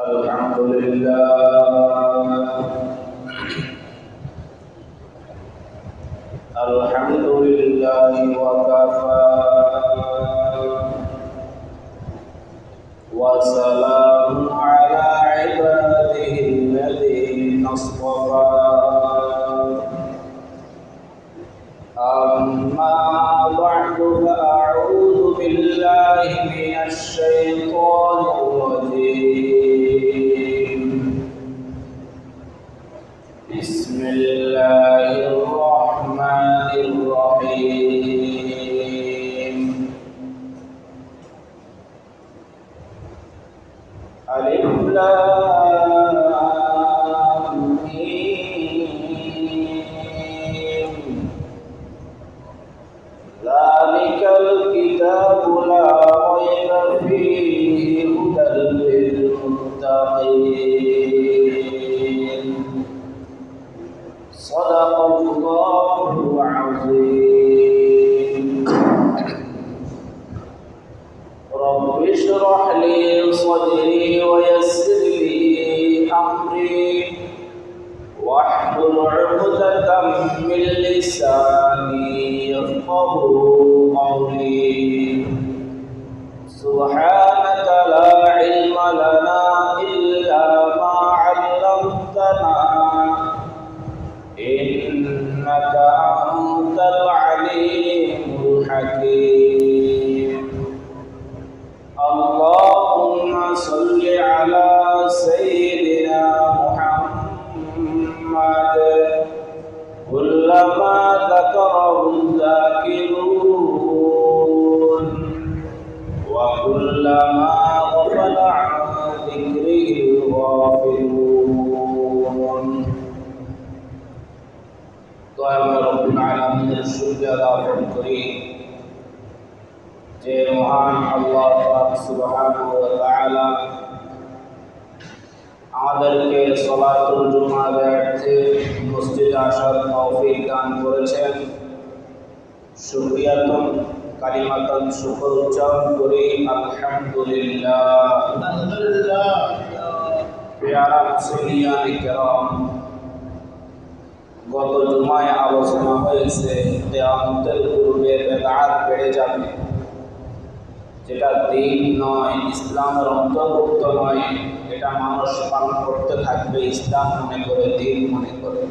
الحمد لله. الحمد لله وكفى. وسلام আলিফ লাম জ্ঞাপন করি যে মহান আমাদেরকে সলাতুল জুমা ব্যর্থে আসার তৌফিক দান করেছেন। কালিমাতান উচ্চারণ করি, আলহামদুলিল্লাহ। গত জুমায় আলোচনা হয়েছে দেওয়ান্তের পূর্বে বেদাত বেড়ে যাবে। যেটা দিন নয় ইসলামের অন্তর্ভুক্ত নয়, এটা মানুষ পালন করতে থাকবে, ইসলাম মনে করে, দিন মনে করে।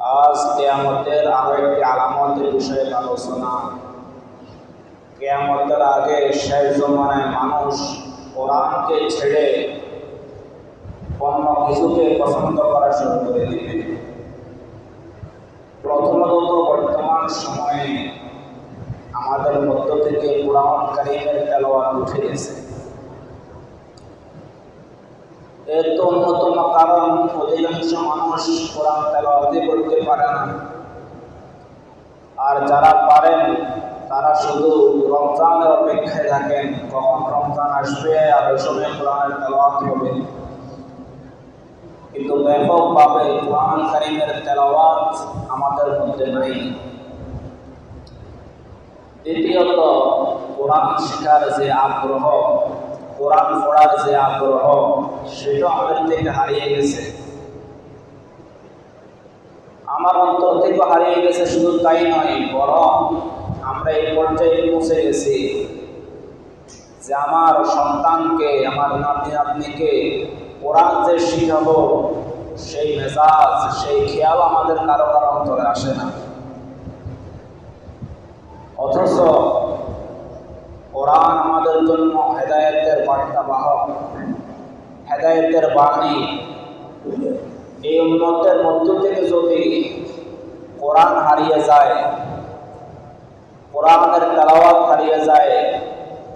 আজ কেয়ামতের আরও একটি আলামতের বিষয়ে আলোচনা। কেয়ামতের আগে শেষ জমানায় মানুষ কোরআনকে ছেড়ে অন্য কিছুকে পছন্দ করা শুরু করে দিবে। প্রথমত বর্তমান সময়ে আমাদের মধ্য থেকে কোরআন তেলাওয়াত উঠে গেছে। এর তো অন্যতম কারণ অধিকাংশ মানুষ কোরআন তেলাওয়াতে করতে পারে না। আর যারা পারেন, তারা শুধু রমজানের অপেক্ষায় থাকেন, কখন রমজান আসবে আর ওই সময় কোরআনের তেলাওয়াত হবে। কিন্তু ব্যাপকভাবে কোরআন কারিমের তেলাওয়াত আমাদের মধ্যে নাই। দ্বিতীয়ত, কোরআন শেখার যে আগ্রহ, কোরআন পড়ার যে আগ্রহ, সেটা আমাদের থেকে হারিয়ে গেছে। আমার অন্তর থেকে হারিয়ে গেছে শুধু তাই নয়, বরং আমরা এই পর্যায়ে পৌঁছে গেছি যে আমার সন্তানকে, আমার নাতি নাতনিকে কোরআন যে শিখাবো, সেই মেজাজ, সেই খেয়াল আমাদের কারও কারও অন্তরে আসে না। অথচ কোরআন আমাদের জন্য হেদায়তের বার্তা বাহক। হেদায়তের বাণী। এই উন্নতের মধ্য থেকে যদি কোরআন হারিয়ে যায়, কোরআনের তেলাওয়াত হারিয়ে যায়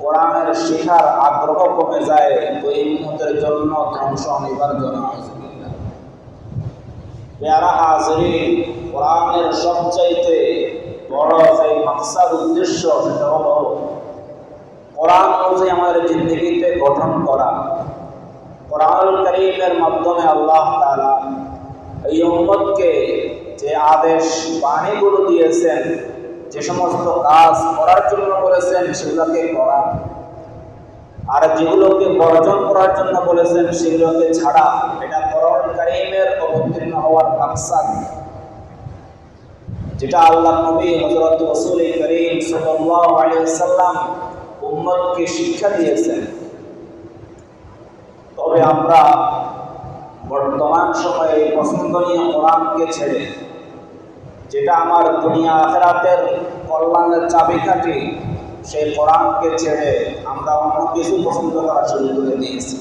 কোরআনের শিখার আগ্রহ কমে যায় এই উন্নতের জন্য ধ্বংস অনিবার্য পেয়ারা হাজরি কোরআনের সবচাইতে বড় যে উদ্দেশ্য, সেটা হলো কোরআন অনুযায়ী আমাদের জিন্দগিতে গঠন করা। কোরআন করিমের মাধ্যমে আল্লাহ তাআলা এই উম্মতকে যে আদেশ, বাণীগুলো দিয়েছেন যে সমস্ত কাজ করার জন্য বলেছেন, সেগুলোকে করা। আর যেগুলোকে বর্জন করার জন্য বলেছেন, সেগুলোকে ছাড়া এটা করণ কারিমের অবতীর্ণ হওয়ার মাকসাদ। যেটা আল্লাহ নবী হযরত রাসূল করিম সাল্লাল্লাহু আলাইহি সাল্লাম উম্মতকে শিক্ষা দিয়েছেন। তবে আমরা বর্তমান সময়ে পছন্দনীয় কোরআনকে ছেড়ে যেটা আমার দুনিয়া আখেরাতের কল্যাণের চাবিকাঠি সেই কোরআনকে ছেড়ে আমরা অন্য কিছু পছন্দ করা শুরু করে দিয়েছি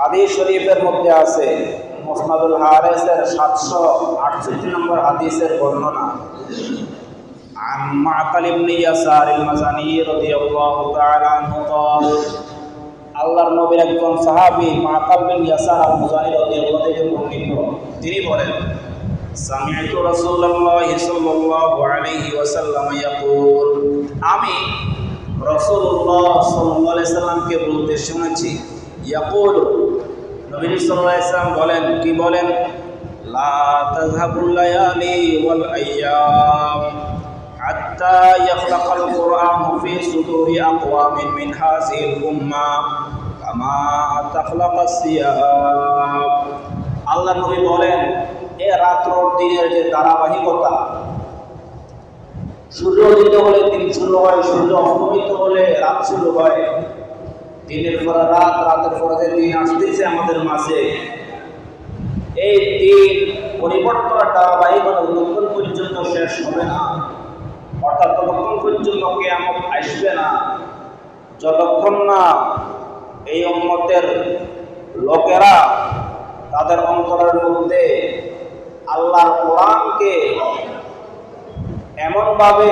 হাদিস শরীফের মধ্যে আছে মুসনাদুল হারেসের সাতশো আটষট্টি নম্বর হাদিসের বর্ণনা عن معقل بن يسار المزني رضي الله تعالى عنه قال আল্লাহর নবীর একজন সাহাবী মাকাল বিন ইয়াসার আল মুজানি রাদিয়াল্লাহু থেকে বর্ণিত তিনি বলেন সামি'তু রাসূলুল্লাহ সাল্লাল্লাহু আলাইহি ওয়াসাল্লাম ইয়াকুল আমি রাসূলুল্লাহ সাল্লাল্লাহু আলাইহি সাল্লামকে বলতে শুনেছি ইয়াকুল নবী সাল্লাল্লাহু আলাইহি সাল্লাম বলেন কি বলেন লা তাযহাবুল লায়ালি ওয়াল আইয়াম حتى يخلق القرآن في صدور أقوام من هذه الأمة كما تخلق الثياب আল্লাহ নবী বলেন এ রাত্র দিনের যে ধারাবাহিকতা, সূর্য উদিত হলে দিন শুরু হয়, সূর্য অস্তমিত হলে রাত শুরু হয়। দিনের পরে রাত, রাতের পরে যে দিন আসতেছে আমাদের মাঝে, এই দিন পরিবর্তন ধারাবাহিকতা যতক্ষণ পর্যন্ত শেষ হবে না, অর্থাৎ ততক্ষণ পর্যন্ত কেয়ামত আসবে না, যতক্ষণ না এই উম্মতের লোকেরা তাদের অন্তরের মধ্যে আল্লাহর কোরআনকে এমনভাবে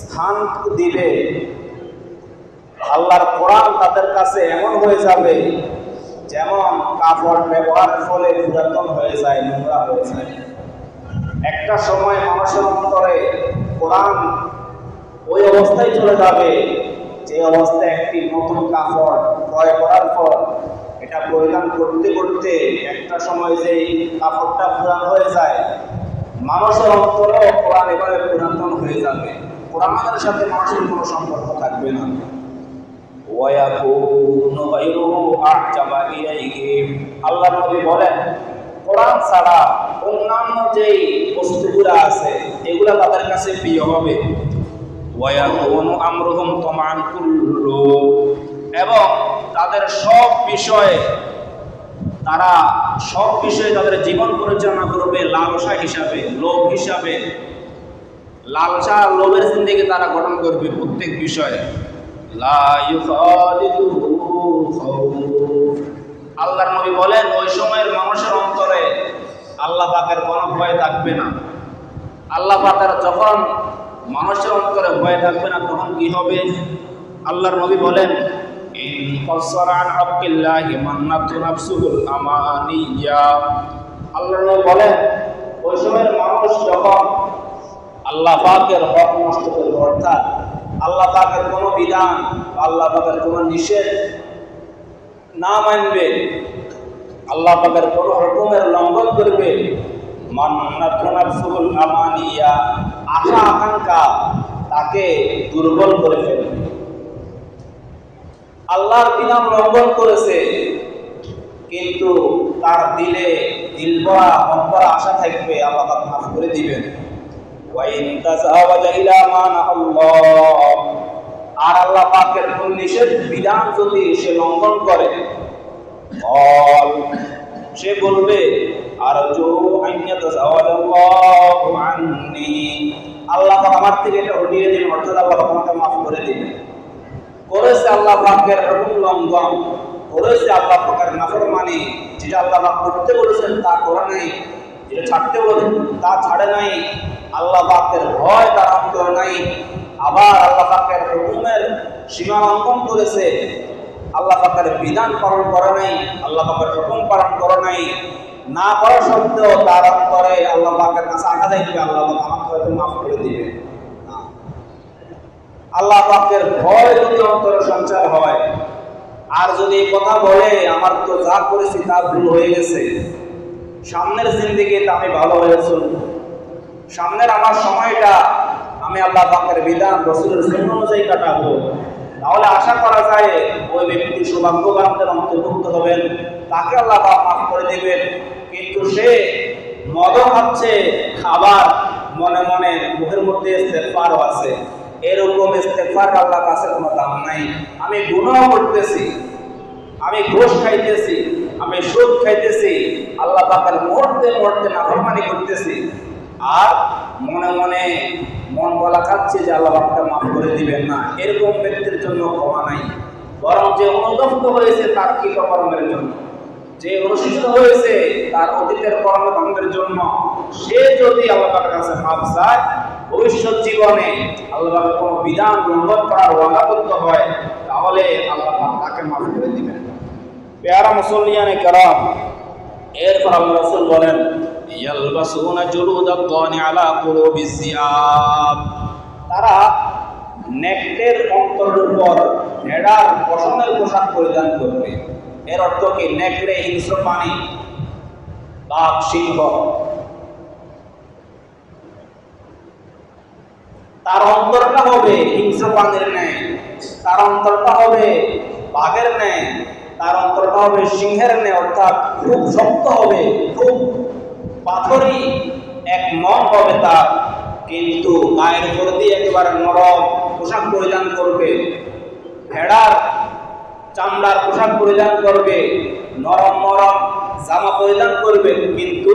স্থান দিবে, আল্লাহর কোরআন তাদের কাছে এমন হয়ে যাবে যেমন কাপড় ব্যবহারের ফলে পুরাতন হয়ে যায়, নোংরা হয়ে যায়। একটা সময় মানুষের অন্তরে কোরআন ওই অবস্থায় চলে যাবে যে অবস্থায় একটি নতুন কাপড় ক্রয় করার পর এটা পরিধান করতে করতে একটা সময় যে কাপড়টা পুরান হয়ে যায়, মানুষের অন্তরেও কোরআন এবারে পুরাতন হয়ে যাবে। কোরআনের সাথে মানুষের কোনো সম্পর্ক থাকবে না। আল্লাহ নবী বলেন, কোরআন ছাড়া অন্যান্য যেই বস্তুগুলো আছে, এগুলা তাদের কাছে প্রিয় হবে। ওয়ায়াকুনু আমরুহুম তমান কুল্লু। এবং তাদের সব বিষয়ে, তারা সব বিষয়ে তাদের জীবন পরিচালনা করবে লালসা হিসাবে, লোভ হিসাবে। লালসা লোভের জিন্দিগি তারা গঠন করবে প্রত্যেক বিষয়ে। আল্লাহর নবী বলেন, ওই সময়ের মানুষের অন্তরে আল্লাহ পাকের কোনো ভয় থাকবে না। আল্লাহ পাকের যখন মানুষের অন্তরে ভয় থাকবে না, তখন কি হবে? আল্লাহর নবী বলেন ইন কসরান আব্দুল্লাহি মান্নাতু নাফসুহুল আমানিয়া। আল্লাহর নবী বলেন, ওই সময়ের মানুষ যখন আল্লাহ পাকের হক নষ্ট করবে অর্থাৎ আল্লাহ পাকের কোনো বিধান আল্লাহ পাকের কোনো নিষেধ না মানবে, আল্লাহ পাকের কোন হুকুমের লঙ্ঘন করবে আশা আকাঙ্ক্ষা তাকে দুর্বল করে ফেলবে। আল্লাহর বিধান লঙ্ঘন করেছে, কিন্তু তার দিলে দিলবরা মনবরা আশা থাকবে, আল্লাহ তার মাফ করে দিবেন। আর আল্লাহ পাকের কোন নিষেধ বিধান যদি সে লঙ্ঘন করে সে বলবে আর আল্লাহ আমার থেকে এটা উঠিয়ে দিন অর্থাৎ আল্লাহ আমাকে মাফ করে দিবেন। করেছে আল্লাহ পাকের লঙ্ঘন, করেছে আল্লাহ পাকের নাফরমানি, যেটা আল্লাহ পাক করতে বলেছেন তা করে নাই, যেটা ছাড়তে বলেছেন তা ছাড়ে নাই, আল্লাহ পাকের ভয় তার অন্তর নাই আবার আল্লাহ পাকের হুকুমের সীমা লঙ্ঘন করেছে, আল্লাহ পাকের বিধান পালন করে নাই, আল্লাহ পাকের হুকুম পালন করে নাই না করা সত্ত্বেও তার অন্তরে আল্লাহ পাকের কাছে আঘাত আল্লাহ পাক আমাকে হয়তো মাফ করে দিবে। আল্লাহ পাকের ভয় যদি অন্তরে সঞ্চার হয়, আর যদি এই কথা বলে, আমার তো যা করেছি তা ভুল হয়ে গেছে। সামনের জিন্দিগিতে আমি ভালো হয়ে চলব। সামনের আমার সময়টা আমি আল্লাহ পাকের বিধান, রসুলের শূন্য অনুযায়ী কাটাবো। তাহলে আশা করা যায়, ওই ব্যক্তি সৌভাগ্যবানদের অন্তর্ভুক্ত হবেন, তাকে আল্লাহ পাক মাফ করে দেবেন। কিন্তু সে মদও খাচ্ছে আবার মনে মনে মুখের মধ্যে ইস্তেগফারও আছে। এরকম ইস্তেগফার আল্লাহ কাছে কোনো দাম নাই। আমি গুনাহ করতেছি, আমি ঘোষ খাইতেছি, আমি সুদ খাইতেছি, আল্লাহ পাকের মরতে মরতে নাফরমানি করতেছি। আর মনে মনে মন বলা খাচ্ছে যে আল্লাহ পাকটা মাফ করে দিবেন না। এরকম ব্যক্তির জন্য ক্ষমা নাই। বরং যে অনুদপ্ত হয়েছে তার কি কর্মের জন্য। যে অনুষ্ঠিত হয়েছে তার অতীতের কর্মকাণ্ডের জন্য। সে যদি আল্লাহ কাছে মাফ চায় ভবিষ্যৎ জীবনে আল্লাহ কোনো বিধান লঙ্ঘন করার ওয়াদাবদ্ধ হয়, তাহলে আল্লাহ তাকে মাফ করে দিবেন। পেয়ারা মুসল্লিয়ানে কারাম, এরপর আল্লাহ রাসূল বলেন তারা অন্তরের উপর পোশাক পরিধান করবে। এর নেকড়ে হিংস্র তার অন্তরটা হবে হিংস্র প্রাণীর ন্যায়, তার অন্তরটা হবে বাঘের ন্যায়, তার অন্তরটা হবে সিংহের ন্যায়, অর্থাৎ খুব শক্ত হবে, খুব পাথরই এক মন হবে তার। কিন্তু গায়ের উপর দিয়ে একেবারে নরম পোশাক পরিধান করবে, ভেড়ার চামড়ার পোশাক পরিধান করবে, নরম নরম জামা পরিধান করবে, কিন্তু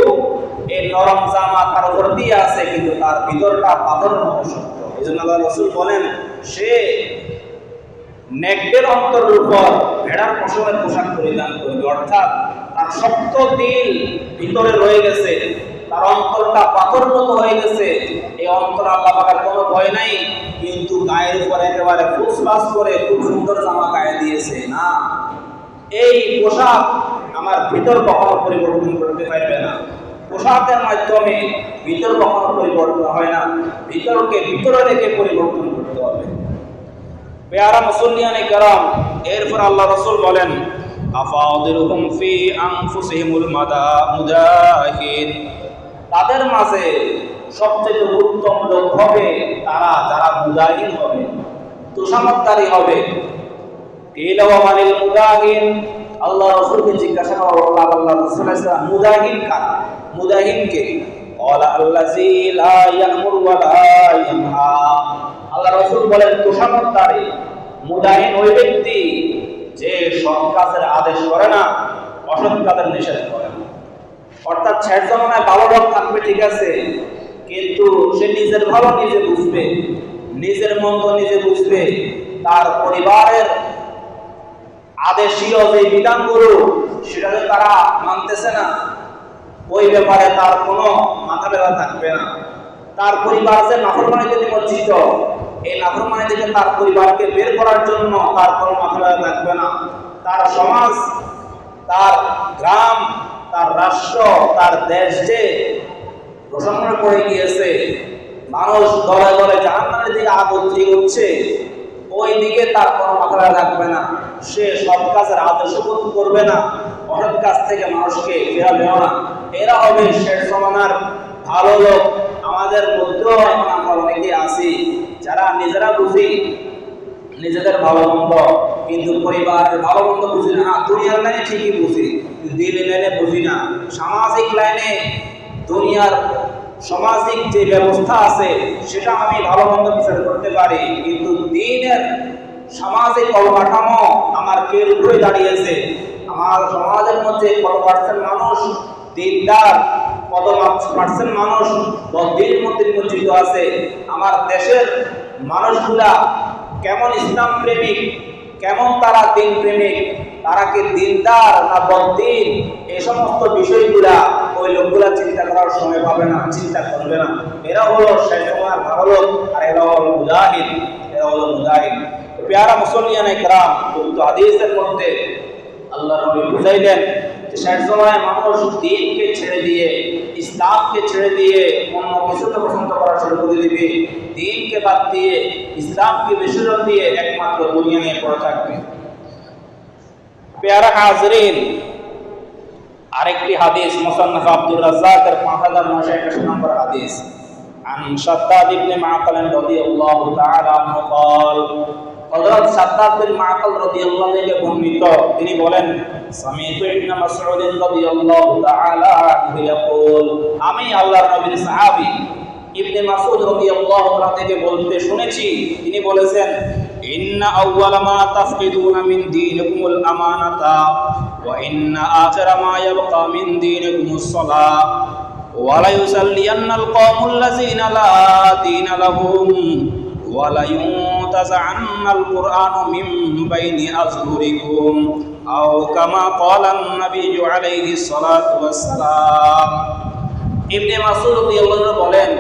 এই নরম জামা তার উপর দিয়ে আছে, কিন্তু তার ভিতরটা পাথর মতো এই জন্য আল্লাহ রসুল বলেন, সে নেকদের অন্তরের উপর ভেড়ার পশমের পোশাক পরিধান করবে। অর্থাৎ তার শক্ত দিল ভিতরে রয়ে গেছে, তার অন্তরটা পাথর মতো হয়ে গেছে। এই অন্তর আল্লাহ পাকের কোনো ভয় নাই, কিন্তু গায়ের উপর একেবারে ফুসফাস করে খুব সুন্দর জামা গায়ে দিয়েছে। না, এই পোশাক আমার ভিতর কখনো পরিবর্তন করতে পারবে না। পোশাকের মাধ্যমে ভিতর কখনো পরিবর্তন হয় না। ভিতরকে ভিতরে রেখে পরিবর্তন করতে হবে। পেয়ারা মুসল্লিয়ানে কারাম, এরপর আল্লাহ রসুল বলেন আফাউদিরুহুম ফি আনফুসিহিমুল মাদা মুজাহিদ তাদের মাঝে সবচেয়ে উত্তম লোক হবে তারা, যারা মুজাহিদ হবে, তুষামতকারী হবে। কিলা ওয়া মানিল মুজাহিদ আল্লাহ রসুলকে জিজ্ঞাসা করা আল্লাহ আল্লাহ রসুল ইসলাম মুদাহিন খান মুদাহিনকে আল্লাহ বলেন মুদাহিন ওই ব্যক্তি যে সৎ কাজের আদেশ করে না, অসৎ কাজের নিষেধ করে না। অর্থাৎ ছেড় ভালো ভাব থাকবে, ঠিক আছে, কিন্তু সে নিজের ভালো নিজে বুঝবে, নিজের মন্দ নিজে বুঝবে, তার পরিবারের আদেশীয় যে বিধানগুলো সেটা তারা মানতেছে না। ওই ব্যাপারে তার কোনো মাথা ব্যথা থাকবে না। তার পরিবার যে নাফরমানিতে নিমজ্জিত, এই নাফরমানি থেকে তার পরিবারকে বের করার জন্য তার কোনো মাথা ব্যথা থাকবে না। তার সমাজ, তার গ্রাম, তার রাষ্ট্র, তার দেশ যে প্রসন্ন করে গিয়েছে মানুষ দলে দলে জাহান্নামের দিকে আগত হচ্ছে, ওই দিকে তার কোনো মাথা ব্যথা থাকবে না। সে সব কাজের আদর্শ করবে না। অসৎ কাজ থেকে মানুষকে ফেরাবেও না। এরা হবে শেষ জমানার ভালো লোক। আমাদের মধ্যেও এখন আমরা অনেকে আছি, যারা নিজেরা বুঝি নিজেদের ভালো মন্দ, কিন্তু পরিবারের ভালো মন্দ বুঝি না। দুনিয়ার লাইনে ঠিকই বুঝি দিনের লাইনে বুঝি না। সামাজিক লাইনে দুনিয়ার সামাজিক যে ব্যবস্থা আছে, সেটা আমি ভালো মন্দ বিচার করতে পারি, কিন্তু দিনের সামাজিক অবকাঠামো আমার কে উপরে দাঁড়িয়েছে। আমার সমাজের মধ্যে কত পার্সেন্ট মানুষ, দিনদার কত পার্সেন্ট মানুষ দিনের মধ্যে নিমজ্জিত আছে। আমার দেশের মানুষগুলা কেমন ইসলাম প্রেমিক কেমন তারা দিন প্রেমিক তারা কি দিনদার না বদিন এই সমস্ত বিষয়গুলা ওই লোকগুলা চিন্তা করার সময় পাবে না, চিন্তা করবে না। এরা হলো শেষমার ভালো আর এরা হলো মুজাহিদ, এরা হলো মুজাহিদ। পেয়ারা মুসলিয়ান একরাম কিন্তু হাদিসের মধ্যে আল্লাহ নবী বুঝাইলেন যে শেষ সময় মানুষ দিনকে ছেড়ে দিয়ে ইসলামকে ছেড়ে দিয়ে অন্য কিছুকে পছন্দ করা শুরু করে দিবে দিনকে বাদ দিয়ে ইসলামকে বিসর্জন দিয়ে একমাত্র দুনিয়া নিয়ে পড়ে থাকবে পেয়ারা হাজরিন আরেকটি হাদিস মুসান্নাফ আব্দুর রাজ্জাকের পাঁচ হাজার নশো একাশি নম্বর হাদিস عن شداد بن معقل رضي الله تعالى عنه قال হযরত সাদ্দাদ বিন মাকাল রাদিয়াল্লাহু থেকে বর্ণিত। তিনি বলেন, সামিতু ইবনে মাসউদ রাদিয়াল্লাহু তাআলা ইয়াকুল। আমি আল্লাহর নবীর সাহাবী। ইবনে মাসউদ রাদিয়াল্লাহু থেকে বলতে শুনেছি। তিনি বলেছেন, ইন্না আউওয়ালা মা তাফকিদুনা মিন দীনিকুমুল আমানাতা ওয়া ইন্না আখিরা মা ইয়াবকা মিন দীনিকুমুস সালাহ কওমুল লাযিনা লা দীনা লাহুম ওয়ালা ইউতাযা'আন্নাল কুরআনু মিন বাইনি আযহুরিকুম আও কামা ক্বালা আন-নাবিয়্যু আলাইহিস সালাতু ওয়াস সালাম ইবনে মাসউদ রাদিয়াল্লাহু আনহু বলেন,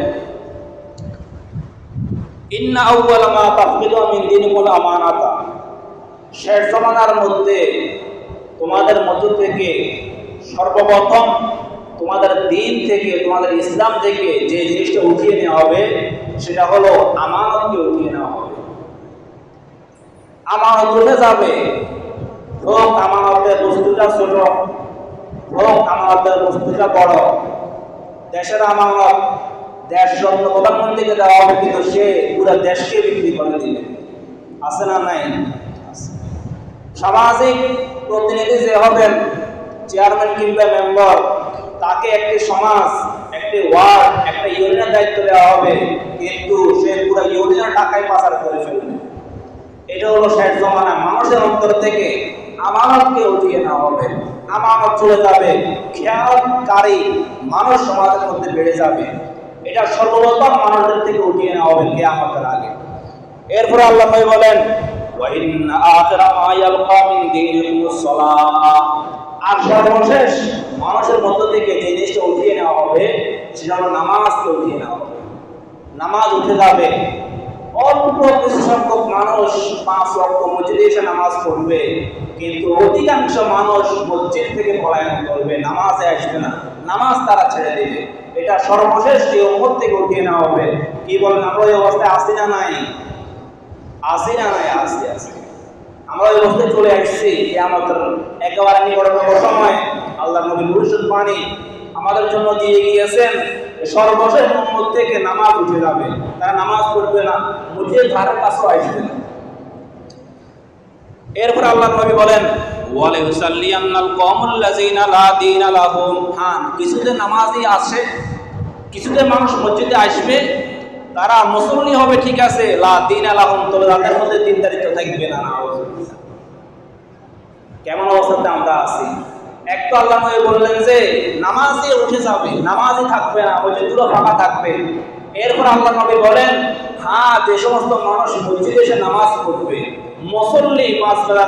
ইন্না আউওয়ালা মা তাফকিদু মিন দীনিকুল আমানাতা। শেষ জামানার মধ্যে তোমাদের মধ্য থেকে সর্বপ্রথম তোমাদের দিন থেকে, তোমাদের ইসলাম থেকে যে জিনিসটা উঠিয়ে নেওয়া হবে, সেটা হলো আমানতকে উঠিয়ে নেওয়া হবে। আমানত উঠে যাবে। হোক আমানতের বস্তুটা ছোট, হোক আমানতের বস্তুটা বড়। দেশের আমানত, দেশ যত্ন প্রধানমন্ত্রীকে দেওয়া হবে, কিন্তু সে পুরো দেশকে বিক্রি করে দিবে। আছে না নাই? সামাজিক প্রতিনিধি যে হবেন, চেয়ারম্যান কিংবা মেম্বার, তাকে একটি সমাজ, একটি ওয়ার্ড, একটা ইউনিয়নের দায়িত্ব দেওয়া হবে। কিন্তু সে পুরো ইউনিয়নের টাকায় পাচার করে ফেলবে। এটা হলো শেষ জমানা। মানুষের অন্তর থেকে আমানতকে উঠিয়ে নেওয়া হবে। আমানত চলে যাবে। খেয়ালকারী মানুষ সমাজের মধ্যে বেড়ে যাবে। এটা সর্বপ্রথম মানুষদের থেকে উঠিয়ে নেওয়া হবে কেয়ামতের আগে। এরপর আল্লাহ ভাই বলেন মানুষের মধ্য থেকে যে জিনিসটা উঠিয়ে নেওয়া হবে, সেটা হলো নামাজকে উঠিয়ে নেওয়া হবে। নামাজ উঠে যাবে। অল্প কিছু সংখ্যক মানুষ পাঁচ ওয়াক্ত মসজিদে এসে নামাজ পড়বে, কিন্তু অধিকাংশ মানুষ মসজিদ থেকে পলায়ন করবে, নামাজে আসবে না। নামাজ তারা ছেড়ে দেবে। এটা সর্বশেষ এই উম্মত থেকে উঠিয়ে নেওয়া হবে। কি বলেন, আমরা এই অবস্থায় আসি না নাই? আসি না নাই, আসি আসি। আমরা ওই অবস্থায় চলে আসছি যে আমাদের একেবারে নিকটতম সময়। আল্লাহ নবী ভবিষ্যৎ বাণী আমাদের জন্য দিয়ে গিয়েছেন। সর্বশেষ থেকে নামাজ উঠে যাবে। তারা নামাজ পড়বে না। ধারের কাছেও আসবে না। এরপর আল্লাহ নবী বলেন ওয়ালা কওমুল লাযিনা লা দীনা লাহুম। হ্যাঁ কিছুতে নামাজি আসে কিছুতে মানুষ মসজিদে আসবে তারা মুসল্লি হবে ঠিক আছে লা দীনা লাহুম তবে তাদের মধ্যে দিনদারিত্ব থাকবে না কেমন অবস্থাতে আমরা আছি? এক আল্লাহ বললেন যে, নামাজে উঠে যাবে থাকবে না মসজিদগুলো ফাঁকা থাকবে। এরপর আল্লাহ নবী বলেন হ্যাঁ যে সমস্ত মানুষ এসে নামাজ পড়বে, মুসল্লি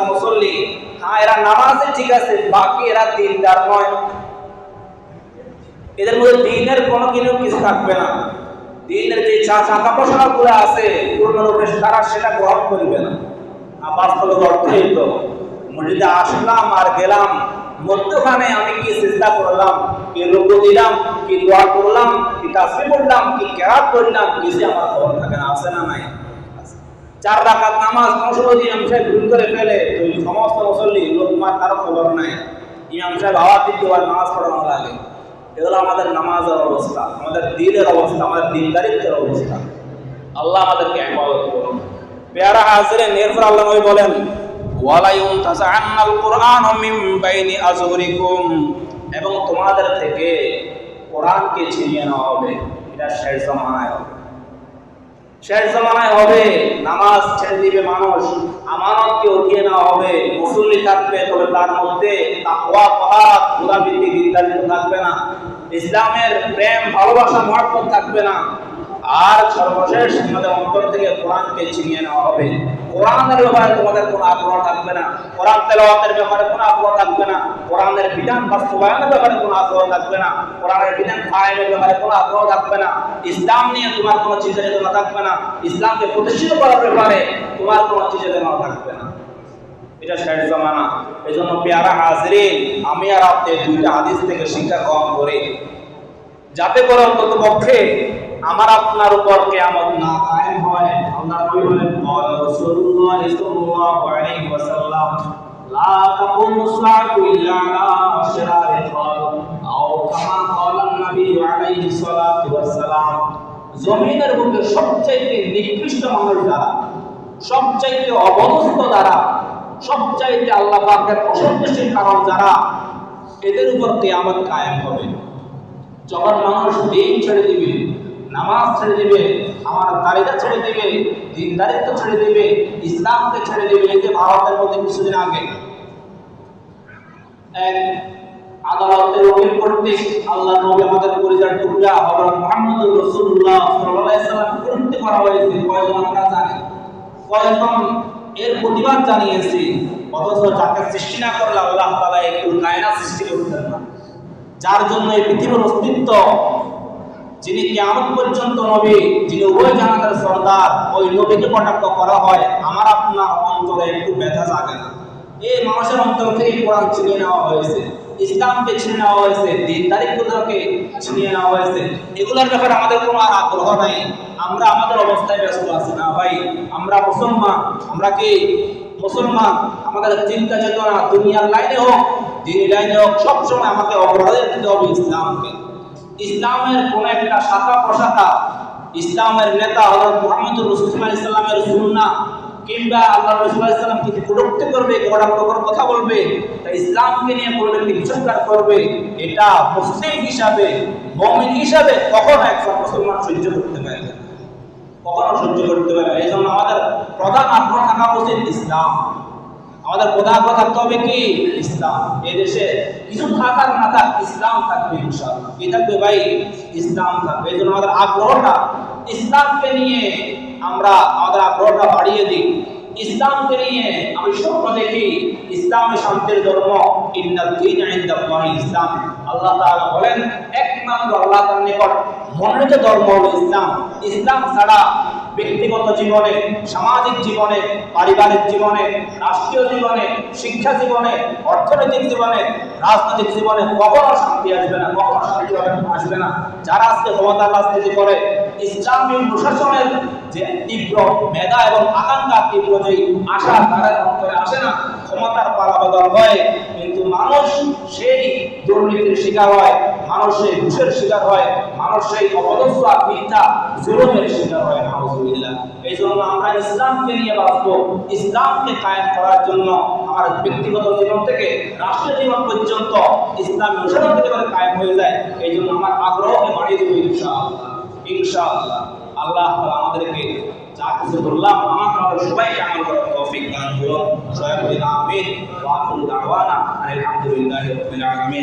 মুসল্লি হ্যাঁ এরা নামাজে ঠিক আছে, বাকি এরা এদের মধ্যে দিনের কোনো কিছু থাকবে না। দিনের যে আছে পূর্ণরূপে তারা সেটা গ্রহণ করবে না। আর অর্থই তো, মসজিদে আসলাম আর গেলাম। মধ্যখানে আমি কি চেষ্টা করলাম, কি রোগ দিলাম, কি দোয়া করলাম, কি তাসবি করলাম কি কেরাত করলাম কিছু আমার খবর থাকে না, আছে না নাই? চার রাকাত নামাজ দিন ইমাম সাহেব ভুল করে ফেলে, তো সমস্ত মুসল্লি লোকমার কারও খবর নাই। ইমাম সাহেব আবার দ্বিতীয়বার নামাজ পড়ানো লাগে। এগুলো আমাদের নামাজের অবস্থা, আমাদের দিলের অবস্থা, আমাদের দিনদারিত্বের অবস্থা। আল্লাহ আমাদেরকে হেফাজত করুন। পেয়ারা হাজরেন এরপর আল্লাহ বলেন এবং তোমাদের থেকে কোরআনকে ছিনিয়ে নেওয়া হবে। এটা শেষ হবে। শেষ হবে, নামাজ ছেড়ে দিবে মানুষ আমানতকে উঠিয়ে নেওয়া হবে, মুসল্লি থাকবে, তবে তার মধ্যে থাকবে না, ইসলামের প্রেম, ভালোবাসা, মহব্বত থাকবে না। আর সর্বশেষ অন্তর থেকে কোরআনকে ছিনিয়ে নেওয়া হবে। কোরআনের ব্যাপারে তোমাদের কোনো আগ্রহ কোরআন তেলাওয়াতের ব্যাপারে কোনো আগ্রহ থাকবে না। কোরআনের বিধান বাস্তবায়নের ব্যাপারে কোনো আগ্রহ থাকবে না। কোরআনের বিধান আইনের ব্যাপারে কোনো আগ্রহ থাকবে না। ইসলাম নিয়ে তোমার কোনো থাকবে না। ইসলামকে প্রতিষ্ঠিত করার ব্যাপারে তোমার কোনো থাকবে না। এটা শেষ জমানা। এই জন্য পেয়ারা আমি আর আপনি দুইটা থেকে শিক্ষা গ্রহণ করে। যাতে করে অন্তত পক্ষে আমার আপনার উপর কে আমার না কায়েম হয়। আল্লাহ لا تقوم الساعة إلا على أشرار الخلق أو كما قال النبي عليه الصلاة والسلام জমিনের মধ্যে সবচাইতে নিকৃষ্ট মানুষ যারা সবচাইতে অবস্থ দ্বারা সবচাইতে আল্লাহ পাকের অসন্তুষ্টির কারণ যারা এদের উপর কেয়ামত কায়েম হবে যখন মানুষ দিন ছেড়ে দিবে নামাজ ছেড়ে দিবে আমার দারিদা ছেড়ে দিবে দিনদারিত্ব ছেড়ে দিবে, ইসলামকে ছেড়ে দিবে এই যে ভারতের মধ্যে কিছুদিন আগে। এক আদালতের করতে আল্লাহ নবী আমাদের টুকরা করা হয়েছে। কয়জন আমরা জানি। কয়জন এর প্রতিবাদ জানিয়েছে, অথচ যাকে সৃষ্টি না করলে আল্লাহ সৃষ্টি করতেন না। যার জন্য এই পৃথিবীর অস্তিত্ব যিনি কিয়ামত পর্যন্ত নবী, যিনি উভয় জাহানের সর্দার, ওই নবীকে কটাক্ষ করা হয়, আমার আপনার অন্তরে একটু ব্যথা জাগে না। এই মানুষের অন্তর থেকে কোরআন ছিনিয়ে নেওয়া হয়েছে, ইসলামকে ছিনিয়ে নেওয়া হয়েছে দিন দিনদারিগুলোকে ছিনিয়ে নেওয়া হয়েছে। এগুলোর ব্যাপারে আমাদের কোনো আর আগ্রহ নাই। আমরা আমাদের অবস্থায় ব্যস্ত আছি। না ভাই, আমরা মুসলমান, আমরা কি মুসলমান? আমাদের চিন্তা চেতনা দুনিয়ার লাইনে হোক দিনী লাইনে হোক, সবসময় আমাকে অগ্রাধিকার দিতে হবে ইসলামকে। ইসলামের কোন একটা শাখা প্রশাখা, ইসলামের নেতা হযরত মুহাম্মদুর রাসূলুল্লাহ ইসলামের সুন্নাহ। কিংবা আল্লাহ রাসূলুল্লাহ ইসলাম কি কটূক্তি করবে কটাক্ষকর কথা বলবে ইসলামকে নিয়ে কোনো ব্যক্তি করবে, এটা মুসলিম হিসাবে, মুমিন হিসাবে কখনো একজন মুসলমান সহ্য করতে পারে না। কখনো সহ্য করতে পারে না। এই জন্য আমাদের প্রধান আগ্রহ থাকা উচিত ইসলাম। আমাদের প্রধান থাকতে হবে কি? ইসলাম। এই দেশে কিছু থাকার না থাক, ইসলাম থাকবে ইনশাআল্লাহ। কি থাকবে ভাই? ইসলাম থাকবে। এই জন্য আমাদের আগ্রহটা ইসলামকে নিয়ে আমরা আমাদের আগ্রহটা বাড়িয়ে দিই। ইসলামকে নিয়ে আমি স্বপ্ন দেখি, ইসলামে শান্তির ধর্ম ইসলাম। আল্লাহ বলেন একমাত্র আল্লাহ তাআলার নিকট মনোনীত ধর্ম হলো ইসলাম। ইসলাম ছাড়া ব্যক্তিগত জীবনে, সামাজিক জীবনে, পারিবারিক জীবনে, রাষ্ট্রীয় জীবনে, শিক্ষা জীবনে, অর্থনৈতিক জীবনে, রাজনৈতিক জীবনে কখনো শান্তি আসবে না, কখনো শান্তি আসবে না। যারা আজকে ক্ষমতার রাজনীতি করে, ইসলামী প্রশাসনের যে তীব্র মেধা এবং আকাঙ্ক্ষা, তীব্র যে আশা, তারা অন্তরে আসে না, ক্ষমতার পালাবদল হয় কিন্তু মানুষ সেই দুর্নীতির শিকার হয় মানুষ সেই ঘুষের শিকার হয় মানুষ সেই অপদস্থ মিথ্যা জুলুমের শিকার হয়, নাউজুবিল্লাহ। এই জন্য আমরা ইসলামকে নিয়ে বাঁচবো। ইসলামকে কায়েম করার জন্য আমার ব্যক্তিগত জীবন থেকে, রাষ্ট্রীয় জীবন পর্যন্ত ইসলাম অনুসরণ থেকে করে কায়েম হয়ে যায়, এই জন্য আমার আগ্রহকে বাড়িয়ে দেবো ইনশাআল্লাহ। ইনশাআল্লাহ। আল্লাহ আমাদেরকে যা কিছু বললাম আমাকে আমাদের সবাইকে আমল করার তৌফিক দান করুন। সবাই আমিন। ওয়া দাওয়ানা আলহামদুলিল্লাহি রাব্বিল আলামিন।